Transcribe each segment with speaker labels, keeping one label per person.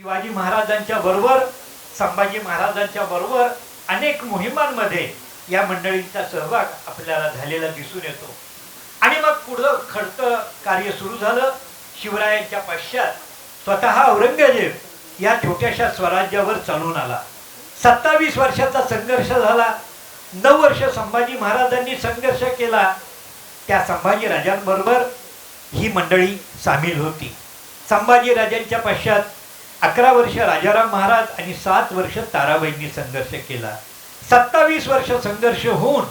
Speaker 1: शिवाजी महाराजांच्या बरोबर संभाजी महाराजांच्या बरोबर अनेक मोहिमांमध्ये या मंडळींचा सहभाग आपल्याला झालेला दिसून येतो. आणि मग पुढं खडतं कार्य सुरू झालं. शिवरायांच्या पश्चात स्वतः औरंगजेब या छोट्याशा स्वराज्यावर चालून आला. सत्तावीस वर्षाचा संघर्ष झाला. नऊ वर्ष संभाजी महाराजांनी संघर्ष केला. त्या संभाजी राजांबरोबर ही मंडळी सामील होती. संभाजी राजांच्या पश्चात अकरा वर्ष राजाराम महाराज आणि सात वर्ष ताराबाईंनी संघर्ष केला. सत्तावीस वर्ष संघर्ष होऊन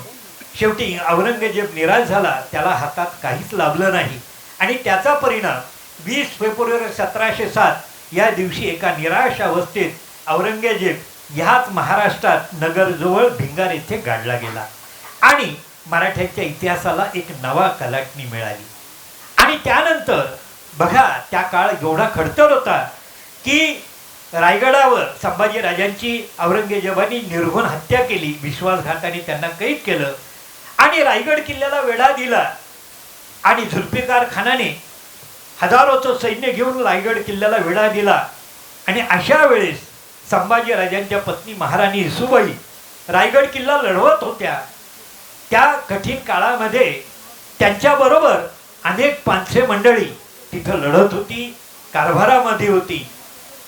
Speaker 1: शेवटी औरंगजेब निराश झाला. त्याला हातात काहीच लाभलं नाही. आणि त्याचा परिणाम वीस फेब्रुवारी सतराशे सात या दिवशी एका निराश अवस्थेत औरंगजेब ह्याच महाराष्ट्रात नगरजवळ भिंगार येथे गाडला गेला. आणि मराठ्यांच्या इतिहासाला एक नवा कलाटणी मिळाली. आणि त्यानंतर बघा त्या काळ एवढा खडतर होता. की रायगडावर संभाजी राजांची औरंगजेबानी निर्घुण हत्या केली विश्वासघाताने त्यांना कैद केलं. आणि रायगड किल्ल्याला वेढा दिला. आणि झुल्फिकार खानाने हजारोचं सैन्य घेऊन रायगड किल्ल्याला वेढा दिला. आणि अशा वेळेस संभाजी राजांच्या पत्नी महाराणी सुबाई रायगड किल्ला लढवत होत्या. त्या कठीण काळामध्ये त्यांच्याबरोबर अनेक पानसे मंडळी तिथं लढत होती कारभारामध्ये होती.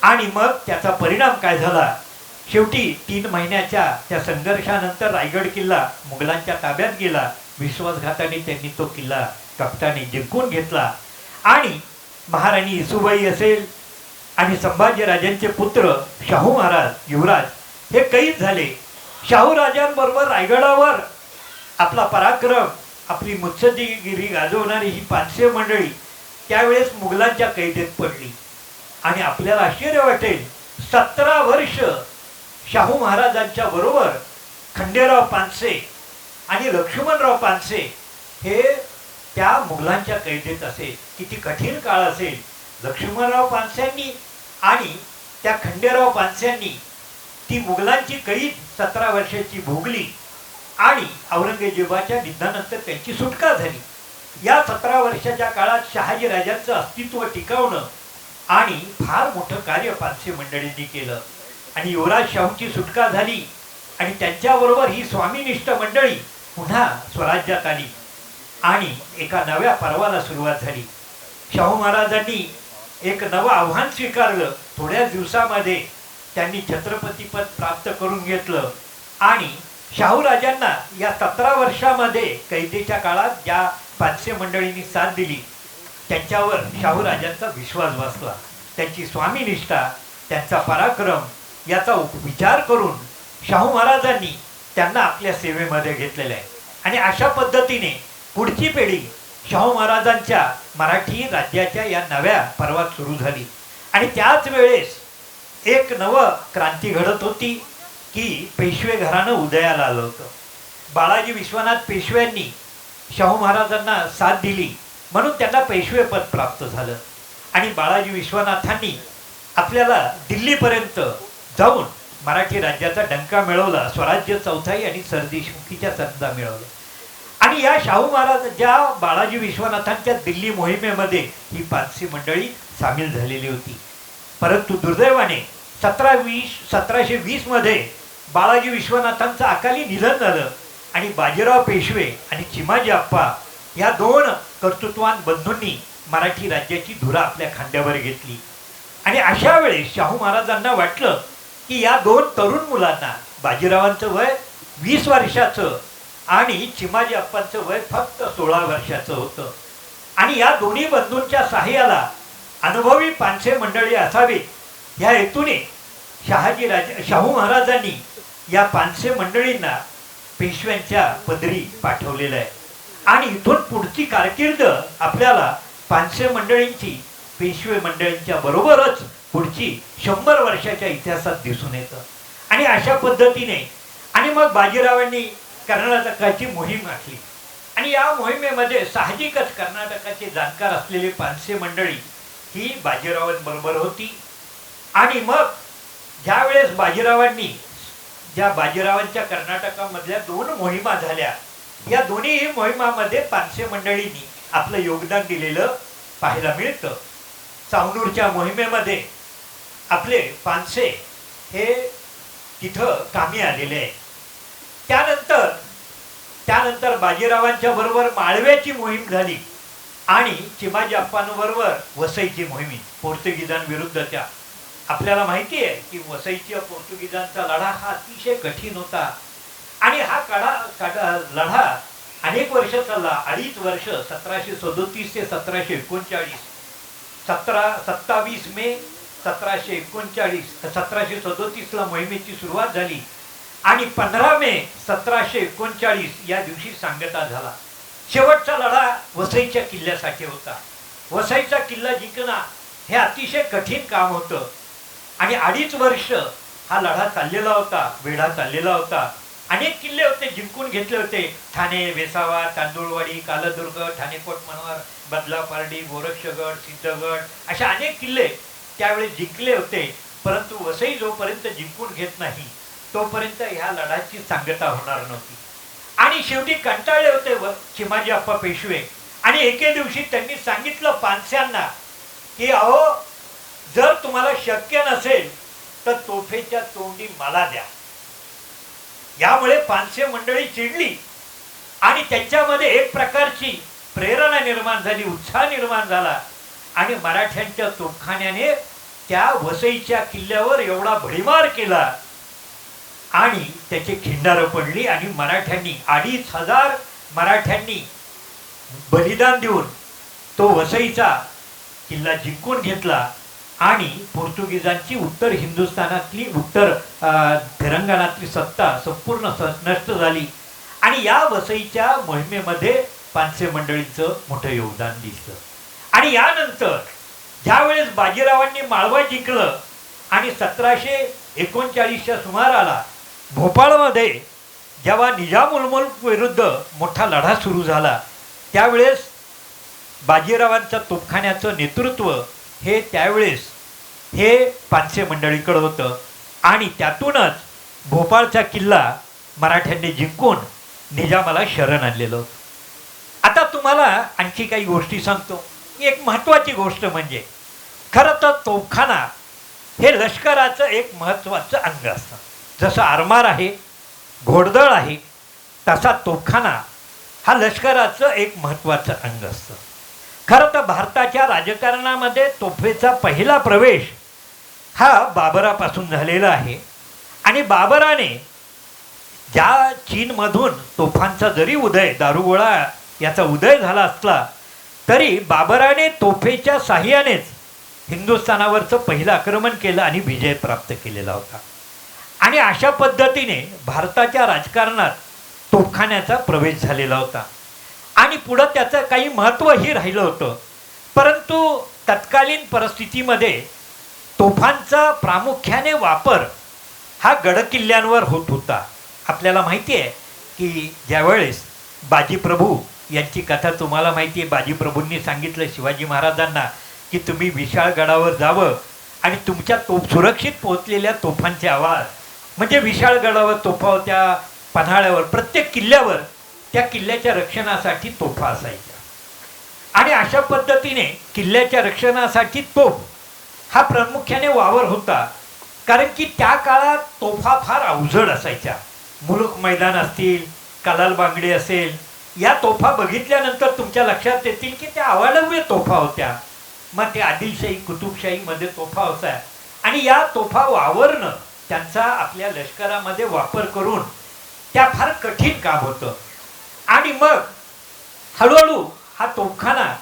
Speaker 1: आणि मग त्याचा परिणाम काय झाला? शेवटी तीन महिन्याच्या त्या संघर्षानंतर रायगड किल्ला मुघलांच्या ताब्यात गेला. विश्वासघाताने त्यांनी तो किल्ला कपटाने जिंकून घेतला. आणि महाराणी इसुबाई असेल आणि संभाजीराजांचे पुत्र शाहू महाराज युवराज हे कैद झाले. शाहू राजांबरोबर रायगडावर आपला पराक्रम आपली मुत्सद्दीगिरी गाजवणारी ही पाचशे मंडळी त्यावेळेस मुघलांच्या कैदेत पडली. आणि आपल्याला आश्चर्य वाटेल सतरा वर्ष शाहू महाराजांच्या बरोबर खंडेराव पानसे आणि लक्ष्मणराव पानसे हे त्या मुघलांच्या कैदेत असेल. किती कठीण काळ असेल. लक्ष्मणराव पानसेंनी आणि त्या खंडेराव पानसेंनी ती मुघलांची कैद सतरा वर्षाची भोगली आणि औरंगजेबाच्या निधनानंतर त्यांची सुटका झाली. या सतरा वर्षाच्या काळात शहाजी राजांचं अस्तित्व टिकवणं आणि फार मोठं कार्य पारसी मंडळींनी केलं. आणि युवराज शाहूची सुटका झाली आणि त्यांच्याबरोबर ही स्वामीनिष्ठ मंडळी पुन्हा स्वराज्यात आली. आणि एका नव्या पर्वाला सुरुवात झाली. शाहू महाराजांनी एक नवं आव्हान स्वीकारलं. थोड्याच दिवसामध्ये त्यांनी छत्रपतीपद प्राप्त करून घेतलं. आणि शाहू राजांना या सतरा वर्षामध्ये कैदेच्या काळात ज्या पाचशे मंडळींनी साथ दिली त्यांच्यावर शाहू राजांचा विश्वास बसला. त्यांची स्वामीनिष्ठा त्यांचा पराक्रम याचा विचार करून शाहू महाराजांनी त्यांना आपल्या सेवेमध्ये घेतलेलं आहे. आणि अशा पद्धतीने पुढची पिढी शाहू महाराजांच्या मराठी राज्याच्या या नव्या पर्वात सुरू झाली. आणि त्याच वेळेस एक नवं क्रांती घडत होती की पेशवे घराणं उदयाला आलं होतं. बाळाजी विश्वनाथ पेशव्यांनी शाहू महाराजांना साथ दिली. म्हणून त्यांना पेशवेपद प्राप्त झालं. आणि बाळाजी विश्वनाथांनी आपल्याला दिल्लीपर्यंत जाऊन मराठी राज्याचा डंका मिळवला स्वराज्य चौथाई आणि सरदेशमुखीच्या संधा मिळवल्या. आणि या शाहू महाराज ज्या बाळाजी विश्वनाथांच्या दिल्ली मोहिमेमध्ये ही पारसी मंडळी सामील झालेली होती. परंतु दुर्दैवाने सतरा वीस सतराशे वीसमध्ये बाळाजी विश्वनाथांचं अकाली निधन झालं आणि बाजीराव पेशवे आणि चिमाजी आप्पा या दोन कर्तृत्वान बंधूंनी मराठी राज्याची धुरा आपल्या खांद्यावर घेतली. आणि अशा वेळेस शाहू महाराजांना वाटलं की या दोन तरुण मुलांना बाजीरावांचं वय वीस वर्षाचं आणि चिमाजी अप्पांचं वय फक्त सोळा वर्षाचं होतं. आणि या दोन्ही बंधूंच्या सहाय्याला अनुभवी पानसे मंडळी असावीत. ह्या हेतूने शहाजी राज शाहू महाराजांनी या पानसे मंडळींना पेशव्यांच्या पदरी पाठवलेलं आहे आणि इथून पुढची कारकीर्द आपल्याला पानसे मंडळींची पेशवे मंडळींच्या बरोबरच पुढची शंभर वर्षाच्या इतिहासात दिसून येतं. आणि अशा पद्धतीने आणि मग बाजीरावांनी कर्नाटकाची मोहीम आखली आणि या मोहिमेमध्ये साहजिकच कर्नाटकाचे जाणकार असलेली पानसे मंडळी ही बाजीरावांबरोबर होती. आणि मग ज्यावेळेस बाजीरावांनी ज्या बाजीरावांच्या कर्नाटकामधल्या दोन मोहिमा झाल्या या दोन्ही मोहिमामध्ये पानसे मंडळींनी आपलं योगदान दिलेलं पाहायला मिळतं. चावनूरच्या मोहिमेमध्ये आपले पानसे हे तिथं कामी आलेले आहे त्यानंतर त्यानंतर बाजीरावांच्या बरोबर माळव्याची मोहीम झाली आणि चिमाजी अप्पांबरोबर वसईची मोहिमी. पोर्तुगीजांविरुद्धच्या. आपल्याला माहिती आहे की वसईच्या पोर्तुगीजांचा लढा हा अतिशय कठीण होता. आणि हा कडा काढा लढा अनेक वर्ष चालला. अडीच वर्ष सतराशे सदोतीस ते सतराशे एकोणचाळीस. सतरा सत्तावीस मे सतराशे एकोणचाळीस सतराशे सदोतीसला मोहिमेची सुरुवात झाली. आणि पंधरा मे सतराशे एकोणचाळीस या दिवशी सांगता झाला. शेवटचा लढा वसईच्या किल्ल्यासाठी होता. वसईचा किल्ला जिंकणं हे अतिशय कठीण काम होतं. आणि अडीच वर्ष हा लढा चाललेला होता वेढा चाललेला होता. अनेक किल्ले होते जिंकून घेतले होते. ठाणे वेसावा तांदूळवाडी कालदुर्ग ठाणेकोट मनोहर बदला पारडी गोरक्षगड सिद्धगड अशा अनेक किल्ले त्यावेळी जिंकले होते. परंतु वसई जोपर्यंत जिंकून घेत नाही तोपर्यंत ह्या लढाची सांगता होणार नव्हती. आणि शेवटी कंटाळले होते व चिमाजी अप्पा पेशवे. आणि एके दिवशी त्यांनी सांगितलं पानस्यांना की अहो जर तुम्हाला शक्य नसेल तर तोफेच्या तोंडी मला द्या. यामुळे पानसे मंडळी चिडली. आणि त्यांच्यामध्ये एक प्रकारची प्रेरणा निर्माण झाली उत्साह निर्माण झाला. आणि मराठ्यांच्या तोफखान्याने त्या वसईच्या किल्ल्यावर एवढा भडीमार केला. आणि त्याची खिंडारं पडली आणि मराठ्यांनी अडीच हजार मराठ्यांनी बलिदान देऊन तो वसईचा किल्ला जिंकून घेतला. आणि पोर्तुगीजांची उत्तर हिंदुस्थानातली उत्तर अं, तेलंगणातली सत्ता संपूर्ण स- नष्ट झाली. आणि या वसईच्या मोहिमेमध्ये पानसे मंडळीचं मोठं योगदान दिसलं. आणि यानंतर ज्यावेळेस बाजीरावांनी माळवा जिंकलं आणि सतराशे एकोणचाळीसच्या सुमाराला भोपाळमध्ये जेव्हा निजाम उल विरुद्ध मोठा लढा सुरू झाला त्यावेळेस बाजीरावांच्या तोफखान्याचं नेतृत्व हे त्यावेळेस हे पानसे मंडळीकडं होतं. आणि त्यातूनच भोपाळचा किल्ला मराठ्यांनी जिंकून निजामाला शरण आणलेलं होतं. आता तुम्हाला आणखी काही गोष्टी सांगतो. एक महत्त्वाची गोष्ट म्हणजे खरं तर तोफखाना हे लष्कराचं एक महत्त्वाचं अंग असतं. जसं आरमार आहे घोडदळ आहे तसा तोफखाना हा लष्कराचं एक महत्त्वाचं अंग असतं. खरं तर भारताच्या राजकारणामध्ये तोफेचा पहिला प्रवेश हा बाबरापासून झालेला आहे. आणि बाबराने ज्या चीनमधून तोफांचा जरी उदय दारुगोळा याचा उदय झाला असला तरी बाबराने तोफेच्या साह्यानेच हिंदुस्थानावरचं पहिलं आक्रमण केलं आणि विजय प्राप्त केलेला होता. आणि अशा पद्धतीने भारताच्या राजकारणात तोफखान्याचा प्रवेश झालेला होता. आणि पुढं त्याचं काही महत्त्वही राहिलं होतं. परंतु तत्कालीन परिस्थितीमध्ये तोफांचा प्रामुख्याने वापर हा गडकिल्ल्यांवर होत होता. आपल्याला माहिती आहे की ज्यावेळेस बाजीप्रभू यांची कथा तुम्हाला माहिती आहे बाजीप्रभूंनी सांगितलं शिवाजी महाराजांना की तुम्ही विशाळ गडावर जावं आणि तुमच्या तोफ सुरक्षित पोहोचलेल्या तोफांचे आवाज म्हणजे विशाळ गडावर तोफा होत्या पन्हाळ्यावर प्रत्येक किल्ल्यावर त्या किल्ल्याच्या रक्षणासाठी तोफा असायच्या. आणि अशा पद्धतीने किल्ल्याच्या रक्षणासाठी तोफ हा प्रामुख्याने वावर होता. कारण की त्या काळात तोफा फार अवजड असायच्या. मुलुक मैदान असतील कलाल बांगडे असेल या तोफा बघितल्यानंतर तुमच्या लक्षात येतील की त्या अवाढव्य तोफा होत्या. मग ते आदिलशाही कुतुबशाहीमध्ये तोफा होत्या आणि या तोफा वावरणं त्यांचा आपल्या लष्करामध्ये वापर करून त्या फार कठीण काम होतं. आणि मग हळूहळू हा तोफखाना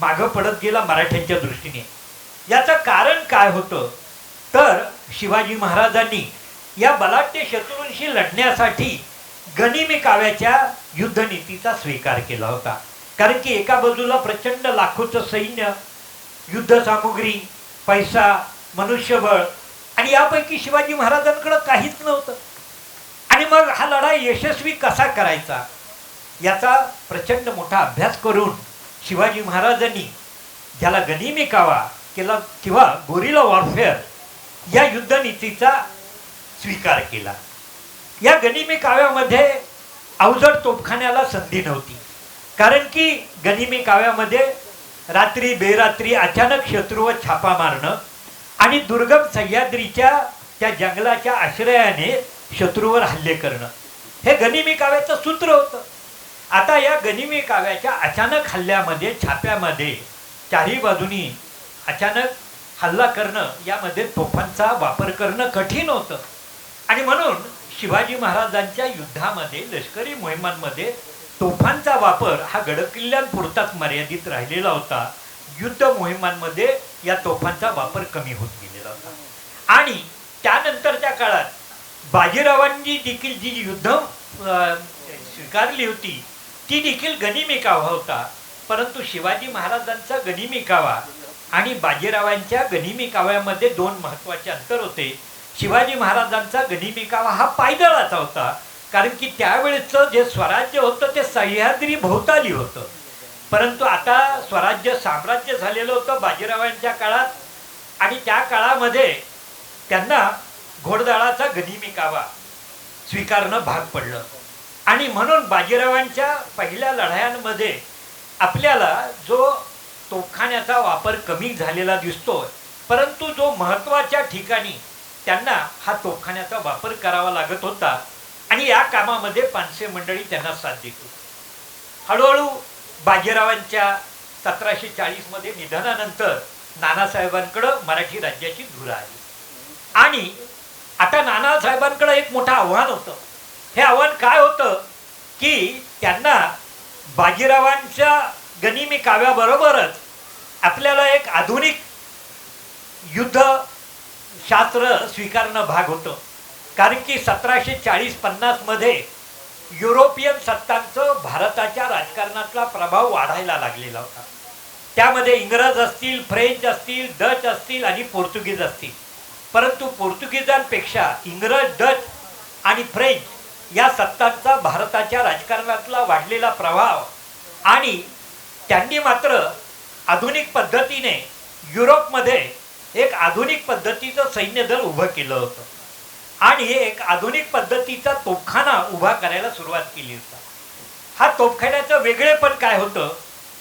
Speaker 1: मागं पडत गेला मराठ्यांच्या दृष्टीने. याचं कारण काय होतं? तर शिवाजी महाराजांनी या बलाढ्य शत्रूंशी लढण्यासाठी गनिमी काव्याच्या युद्धनीतीचा स्वीकार केला होता. कारण की एका बाजूला प्रचंड लाखोचं सैन्य युद्धसामुग्री पैसा मनुष्यबळ आणि यापैकी शिवाजी महाराजांकडं काहीच नव्हतं. आणि मग हा लढा यशस्वी कसा करायचा? याचा प्रचंड मोठा अभ्यास करून शिवाजी महाराजांनी ज्याला गनिमी कावा केला किंवा गोरिला वॉरफेअर या युद्धनीतीचा स्वीकार केला. या गनिमी काव्यामध्ये अवजड तोफखान्याला संधी नव्हती. कारण की गनिमी काव्यामध्ये रात्री बेरात्री अचानक शत्रूवर छापा मारणं आणि दुर्गम सह्याद्रीच्या त्या जंगलाच्या आश्रयाने शत्रूवर हल्ले करणं हे गनिमी काव्याचं सूत्र होतं. आता या गनिमी काव्याच्या अचानक हल्ल्यामध्ये छाप्यामध्ये चारही बाजूनी अचानक हल्ला करणं यामध्ये तोफांचा वापर करणं कठीण होतं. आणि म्हणून शिवाजी महाराजांच्या युद्धामध्ये लष्करी मोहिमांमध्ये तोफांचा वापर हा गडकिल्ल्यांपुरताच मर्यादित राहिलेला होता. युद्ध मोहिमांमध्ये या तोफांचा वापर कमी होत गेलेला होता. आणि त्यानंतरच्या काळात बाजीरावांनी देखील जी युद्ध अं, स्वीकारली होती ती देखील गनिमी कावा होता. परंतु शिवाजी महाराजांचा गनिमी कावा आणि बाजीरावांच्या गनिमी काव्यामध्ये दोन महत्त्वाचे अंतर होते. शिवाजी महाराजांचा गनिमी कावा हा पायदळाचा होता. कारण की त्यावेळेचं जे स्वराज्य होतं ते सह्याद्री भोवताली होतं. परंतु आता स्वराज्य साम्राज्य झालेलं होतं बाजीरावांच्या काळात. आणि त्या काळामध्ये त्यांना घोडदळाचा गनिमी कावा स्वीकारणं भाग पडलं. आणि म्हणून बाजीरावांच्या पहिल्या लढायांमध्ये आपल्याला जो तोफखान्याचा वापर कमी झालेला दिसतोय. परंतु जो महत्त्वाच्या ठिकाणी त्यांना हा तोफखान्याचा वापर करावा लागत होता आणि या कामामध्ये पानसे मंडळी त्यांना साथ देत. होती हळूहळू बाजीरावांच्या सतराशे चाळीसमध्ये निधनानंतर नानासाहेबांकडं मराठी राज्याची धुरा आली. आणि आता नानासाहेबांकडं एक मोठं आव्हान होतं. हे आव्हान काय होतं की त्यांना बाजीरावांच्या गनिमी काव्याबरोबरच आपल्याला एक आधुनिक युद्ध शास्त्र स्वीकारणं भाग होतं. कारण की सतराशे चाळीस पन्नासमध्ये युरोपियन सत्तांचं भारताच्या राजकारणातला प्रभाव वाढायला लागलेला होता. त्यामध्ये इंग्रज असतील फ्रेंच असतील डच असतील आणि पोर्तुगीज असतील. परंतु पोर्तुगीजांपेक्षा इंग्रज डच आणि फ्रेंच या सत्तांचा भारताच्या राजकारणातला वाढलेला प्रभाव आणि त्यांनी मात्र आधुनिक पद्धतीने युरोपमध्ये एक आधुनिक पद्धतीचं सैन्य दल उभं केलं होतं. आणि एक आधुनिक पद्धतीचा तोफखाना उभा करायला सुरुवात केली होती. हा तोफखान्याचं वेगळेपण काय होतं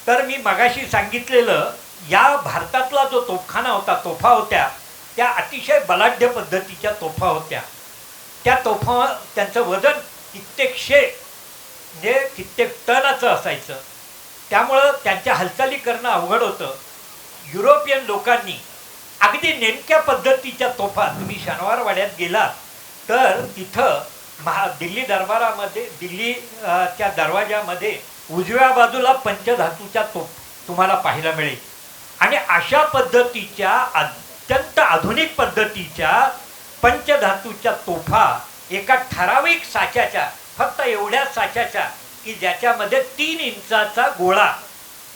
Speaker 1: तर मी मगाशी सांगितलेलं या भारतातला जो तोफखाना होता तोफा होत्या त्या अतिशय बलाढ्य पद्धतीच्या तोफा होत्या. त्या तोफा त्यांचं वजन कित्येकशे म्हणजे कित्येक टनाचं असायचं. त्यामुळं त्यांच्या हालचाली करणं अवघड होतं. युरोपियन लोकांनी अगदी नेमक्या पद्धतीच्या तोफा तुम्ही शनिवारवाड्यात गेलात तर तिथं महा दिल्ली दरबारामध्ये दिल्ली त्या दरवाजामध्ये उजव्या बाजूला पंचधातूच्या तोफ तुम्हाला पाहायला मिळेल. आणि अशा पद्धतीच्या अत्यंत आधुनिक पद्धतीच्या पंचधातूच्या तोफा एका ठराविक साच्याच्या फक्त एवढ्या साच्याच्या की ज्याच्यामध्ये तीन इंचाचा गोळा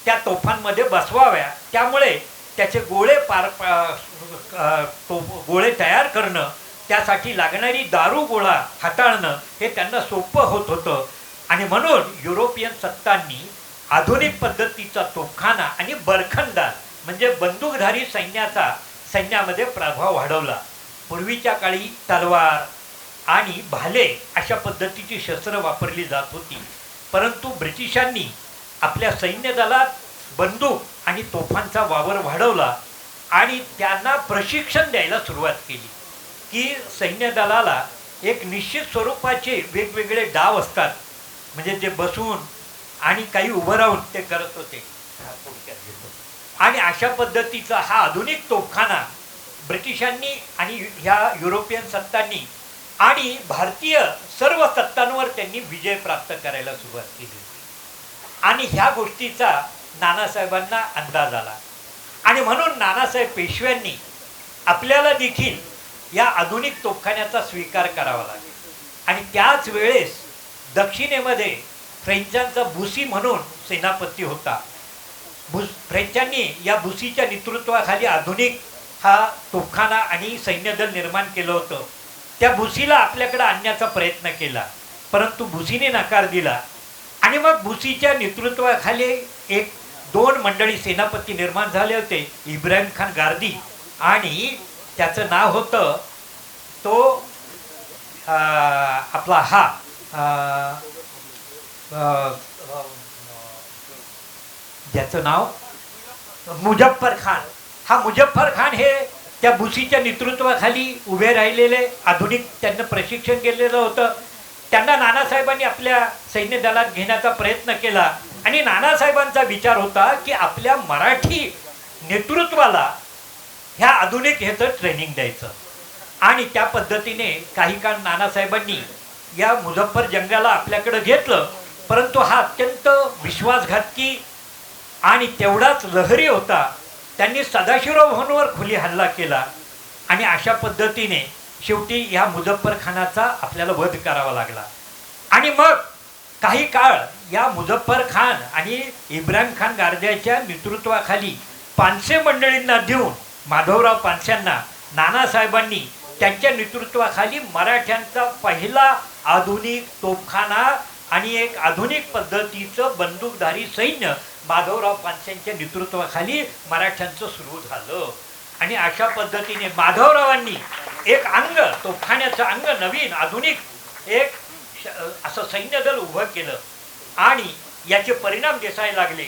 Speaker 1: त्या तोफांमध्ये बसवाव्या. त्यामुळे त्याचे गोळे पार पा- तो गोळे तयार करणं त्यासाठी लागणारी दारू गोळा हाताळणं हे त्यांना सोपं होत होतं. आणि म्हणून युरोपियन सत्तांनी आधुनिक पद्धतीचा तोफखाना आणि बरखंदाज म्हणजे बंदूकधारी सैन्याचा सैन्यामध्ये प्रभाव वाढवला. पूर्वीच्या काळी तलवार आणि भाले अशा पद्धतीची शस्त्र वापरली जात होती. परंतु ब्रिटिशांनी आपल्या सैन्य दलात बंदूक आणि तोफांचा वावर वाढवला आणि त्यांना प्रशिक्षण द्यायला सुरुवात केली की सैन्य दलाला एक निश्चित स्वरूपाचे वेगवेगळे डाव असतात म्हणजे ते बसून आणि काही उभं राहून ते करत होते. आणि अशा पद्धतीचा हा आधुनिक तोफखाना ब्रिटिशांनी आणि ह्या युरोपियन सत्तांनी आणि भारतीय सर्व सत्तांवर त्यांनी विजय प्राप्त करायला सुरुवात केली. आणि ह्या गोष्टीचा नानासाहेबांना अंदाज आला. आणि म्हणून नानासाहेब पेशव्यांनी आपल्याला देखील या आधुनिक तोफखान्याचा स्वीकार करावा लागेल. आणि त्याच वेळेस दक्षिणेमध्ये फ्रेंचांचा बुसी म्हणून सेनापती होता. भुस फ्रेंचांनी या बुसीच्या नेतृत्वाखाली आधुनिक हा तोफखाना आणि सैन्यदल निर्माण केलं होतं. त्या भुसीला आपल्याकडे आणण्याचा प्रयत्न केला. परंतु भुसीने नकार दिला. आणि मग भुसीच्या नेतृत्वाखाली एक दोन मंडळी सेनापती निर्माण झाले होते इब्राहिम खान गार्दी. आणि त्याचं नाव होतं तो अं, आपला हा अं, अं, ज्याचं नाव? मुजफ्फर खान. हा मुजफ्फर खान हे त्या भुसीच्या नेतृत्वाखाली उभे राहिलेले आधुनिक त्यांना प्रशिक्षण केलेलं होतं. त्यांना नानासाहेबांनी आपल्या सैन्य दलात घेण्याचा प्रयत्न केला. आणि नानासाहेबांचा विचार होता की आपल्या मराठी नेतृत्वाला ह्या आधुनिक ह्याचं ट्रेनिंग द्यायचं. आणि त्या पद्धतीने काही काळ नानासाहेबांनी या मुझफ्फर जंगाला आपल्याकडं घेतलं. परंतु हा अत्यंत विश्वासघातकी आणि तेवढाच लहरी होता. त्यांनी सदाशिवराव भवनवर खुली हल्ला केला आणि अशा पद्धतीने शेवटी ह्या मुझफ्फर खानाचा आपल्याला वध करावा लागला. आणि मग काही काळ या मुझफ्फर खान आणि इब्राहिम खान गारद्याच्या नेतृत्वाखाली पानसे मंडळींना देऊन माधवराव पानसेंना नानासाहेबांनी त्यांच्या नेतृत्वाखाली मराठ्यांचा पहिला आधुनिक तोफखाना आणि एक आधुनिक पद्धतीचं बंदूकधारी सैन्य माधवराव पानसेंच्या नेतृत्वाखाली मराठ्यांचं सुरू झालं. आणि अशा पद्धतीने माधवरावांनी एक अंग तोफाण्याचं अंग नवीन आधुनिक एक असं सैन्य दल उभं केलं. आणि याचे परिणाम दिसायला लागले.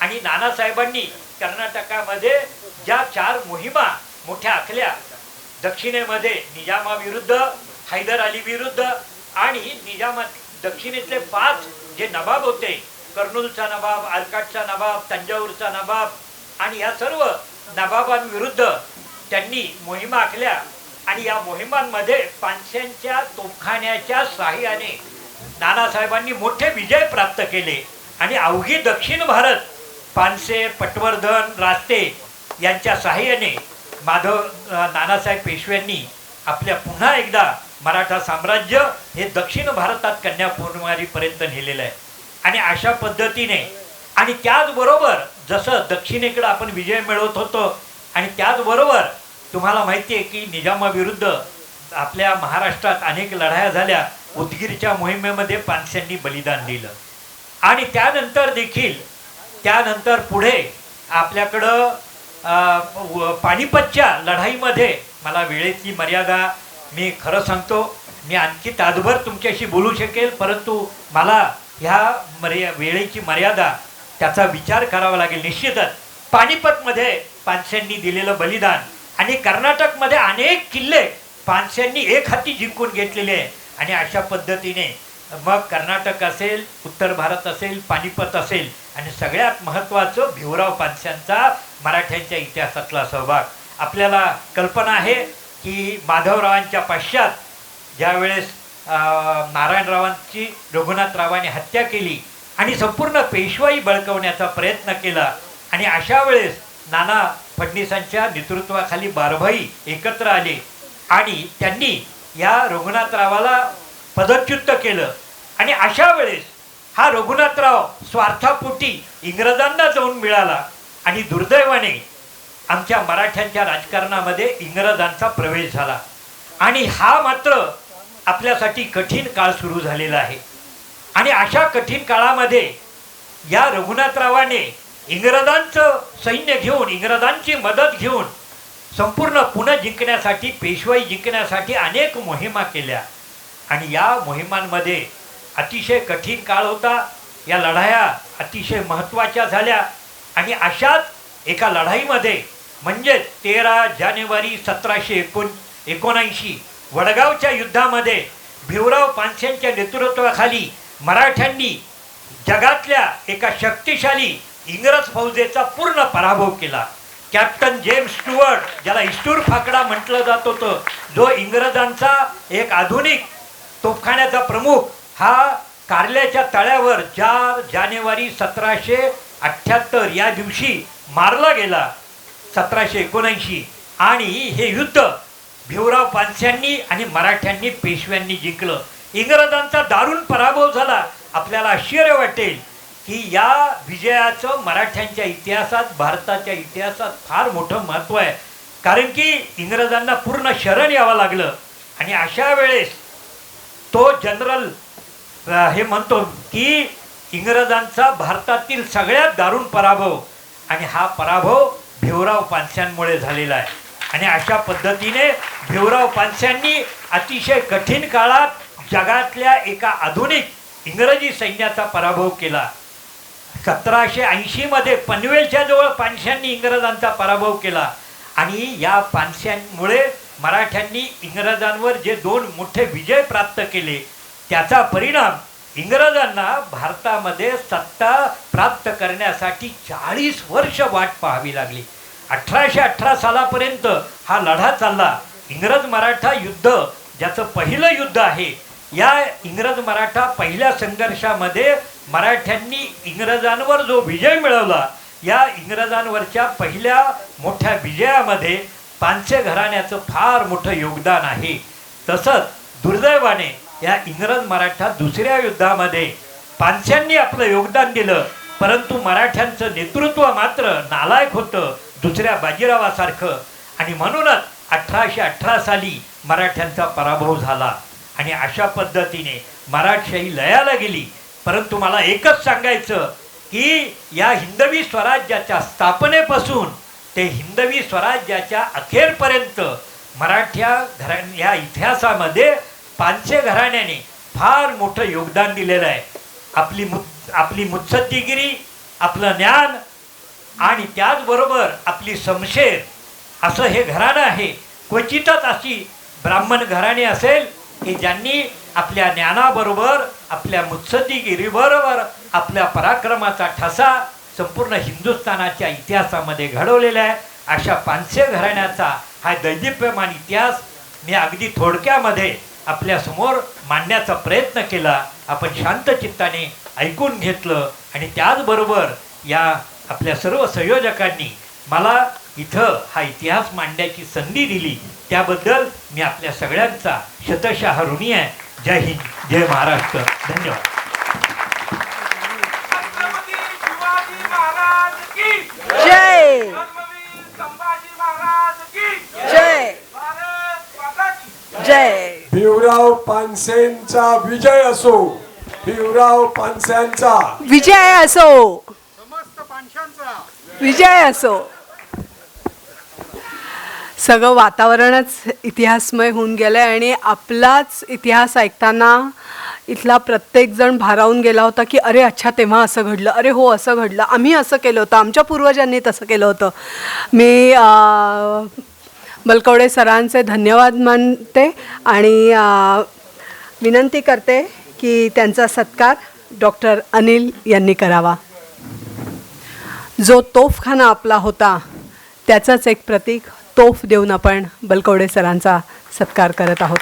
Speaker 1: आणि नानासाहेबांनी कर्नाटकामध्ये ज्या चार मोहिमा मोठ्या आखल्या दक्षिणेमध्ये निजामाविरुद्ध हैदर अली विरुद्ध आणि निजामा दक्षिणेतले पाच जे नवाब होते कर्नूलचा नवाब आलकाटचा नवाब तंजावूरचा नवाब आणि या सर्व नवाबांविरुद्ध त्यांनी मोहिमा आखल्या आणि या मोहिमांमध्ये पानश्यांच्या तोफखान्याच्या साह्याने नानासाहेबांनी मोठे विजय प्राप्त केले. आणि अवघी दक्षिण भारत पानसे पटवर्धन रास्ते यांच्या साह्याने माधव नानासाहेब पेशव्यांनी आपल्या पुन्हा एकदा मराठा साम्राज्य हे दक्षिण भारतात कन्याकुमारीपर्यंत नेलेलं आहे. आणि अशा पद्धतीने आणि त्याचबरोबर जसं दक्षिणेकडे आपण विजय मिळवत होतो आणि त्याचबरोबर तुम्हाला माहिती आहे की निजामाविरुद्ध आपल्या महाराष्ट्रात अनेक लढाया झाल्या. उदगीरच्या मोहिमेमध्ये पानसेंनी बलिदान दिलं. आणि त्यानंतर देखील त्यानंतर पुढे आपल्याकडं पानिपतच्या लढाईमध्ये मला वेळेची मर्यादा मी खरं सांगतो मी आणखी तासभर तुमच्याशी बोलू शकेल परंतु मला ह्या मर्या वेळेची मर्यादा त्याचा विचार करावा लागेल. निश्चितच पानिपतमध्ये पानशांनी दिलेलं बलिदान आणि कर्नाटकमध्ये अनेक किल्ले पानशांनी एक हाती जिंकून घेतलेले आहे. आणि अशा पद्धतीने मग कर्नाटक असेल उत्तर भारत असेल पानिपत असेल आणि सगळ्यात महत्त्वाचं भिवराव पानशांचा मराठ्यांच्या इतिहासातला सहभाग. आपल्याला कल्पना आहे की माधवरावांच्या पश्चात ज्यावेळेस नारायणरावांची रघुनाथरावांनी हत्या केली आणि संपूर्ण पेशवाई बळकवण्याचा प्रयत्न केला आणि अशा वेळेस नाना फडणीसांच्या नेतृत्वाखाली बारभाई एकत्र आले आणि त्यांनी या रघुनाथरावाला पदच्युत केलं. आणि अशा वेळेस हा रघुनाथराव स्वार्थापोटी इंग्रजांना जाऊन मिळाला आणि दुर्दैवाने आमच्या मराठ्यांच्या राजकारणामध्ये इंग्रजांचा प्रवेश झाला. आणि हा मात्र आपल्यासाठी कठीण काळ सुरू झालेला आहे. आणि अशा कठीण काळामध्ये या रघुनाथरावाने इंग्रजांचं सैन्य घेऊन इंग्रजांची मदत घेऊन संपूर्ण पुणे जिंकण्यासाठी पेशवाई जिंकण्यासाठी अनेक मोहिमा केल्या. आणि या मोहिमांमध्ये अतिशय कठीण काळ होता. या लढाया अतिशय महत्त्वाच्या झाल्या. आणि अशाच एका लढाईमध्ये म्हणजे तेरा जानेवारी सतराशे एकोण एकोणऐंशी. वडगावच्या युद्धामध्ये भिवराव पानसेंच्या नेतृत्वाखाली मराठ्यांनी जगातल्या एका शक्तिशाली इंग्रज फौजेचा पूर्ण पराभव केला. कॅप्टन जेम्स स्टुअर्ट ज्याला इस्टूर फाकडा म्हटलं जात होतं जो इंग्रजांचा एक आधुनिक तोफखान्याचा प्रमुख हा कारल्याच्या तळ्यावर चार जानेवारी सतराशे अठ्ठ्याहत्तर या दिवशी मारला गेला. सतराशे एकोणऐंशी. आणि हे युद्ध भिवराव पानस्यांनी आणि मराठ्यांनी पेशव्यांनी जिंकलं. इंग्रजांचा दारुण पराभव झाला. आपल्याला आश्चर्य वाटेल की या विजयाचं मराठ्यांच्या इतिहासात भारताच्या इतिहासात फार मोठं महत्त्व आहे. कारण की इंग्रजांना पूर्ण शरण यावं लागलं. आणि अशा वेळेस तो जनरल हे म्हणतो की इंग्रजांचा भारतातील सगळ्यात दारुण पराभव. आणि हा पराभव भिवराव पानशांमुळे झालेला आहे. आणि अशा पद्धतीने भिवराव पानशांनी अतिशय कठीण काळात जगातल्या एका आधुनिक इंग्रजी सैन्याचा पराभव केला. सतराशे ऐंशीमध्ये पनवेलच्या जवळ पानशांनी इंग्रजांचा पराभव केला. आणि या पानश्यांमुळे मराठ्यांनी इंग्रजांवर जे दोन मोठे विजय प्राप्त केले त्याचा परिणाम इंग्रजांना भारतामध्ये सत्ता प्राप्त करण्यासाठी चाळीस वर्ष वाट पाहावी लागली. अठराशे अठरा सालापर्यंत हा लढा चालला. इंग्रज मराठा युद्ध ज्याचं पहिलं युद्ध आहे या इंग्रज मराठा पहिल्या संघर्षामध्ये मराठ्यांनी इंग्रजांवर जो विजय मिळवला या इंग्रजांवरच्या पहिल्या मोठ्या विजयामध्ये पानसे घराण्याचं फार मोठं योगदान आहे. तसंच दुर्दैवाने या इंग्रज मराठा दुसऱ्या युद्धामध्ये पानश्यांनी आपलं योगदान दिलं परंतु मराठ्यांचं नेतृत्व मात्र नालायक होतं दुसऱ्या बाजीरावासारखं. आणि म्हणूनच अठराशे अठरा साली मराठ्यांचा पराभव झाला. आणि अशा पद्धतीने मराठशाही लयाला गेली. परंतु मला एकच सांगायचं की या हिंदवी स्वराज्याच्या स्थापनेपासून ते हिंदवी स्वराज्याच्या अखेरपर्यंत मराठ्या घरा या इतिहासामध्ये पानसे घराण्याने फार मोठं योगदान दिलेलं आहे. आपली मु आपली मुत्सद्दीगिरी आपलं ज्ञान आणि त्याचबरोबर आपली समशेर असं हे घराणं आहे. क्वचितच अशी ब्राह्मण घराणे असेल की ज्यांनी आपल्या ज्ञानाबरोबर आपल्या मुत्सद्दीगिरीबरोबर आपल्या पराक्रमाचा ठसा संपूर्ण हिंदुस्थानाच्या इतिहासामध्ये घडवलेला आहे. अशा पानसे घराण्याचा हा दैदिप्यमान इतिहास मी अगदी थोडक्यामध्ये आपल्यासमोर मांडण्याचा प्रयत्न केला. आपण शांत चित्ताने ऐकून घेतलं आणि त्याचबरोबर या आपल्या सर्व संयोजकांनी मला इथं हा इतिहास मांडण्याची संधी दिली. त्याबद्दल मी आपल्या सगळ्यांचा शतशः ऋणी आहे. जय हिंद जय महाराष्ट्र. धन्यवाद.
Speaker 2: जय.
Speaker 3: भिवराव पानसेंचा विजय असो. भिवराव पानसेंचा.
Speaker 2: विजय असो. विजय असो. सगळं वातावरणच इतिहासमय होऊन गेलं आहे आणि आपलाच इतिहास ऐकताना इथला प्रत्येकजण भारावून गेला होता की अरे अच्छा तेव्हा असं घडलं. अरे हो असं घडलं. आम्ही असं केलं होतं. आमच्या पूर्वजांनी तसं केलं होतं. मी बलकवडे सरांचे धन्यवाद मानते आणि विनंती करते की त्यांचा सत्कार डॉक्टर अनिल यांनी करावा. जो तोफखाना आपला होता त्याचंच एक प्रतीक तोफ देऊन आपण बलकवडे सरांचा सत्कार करत आहोत.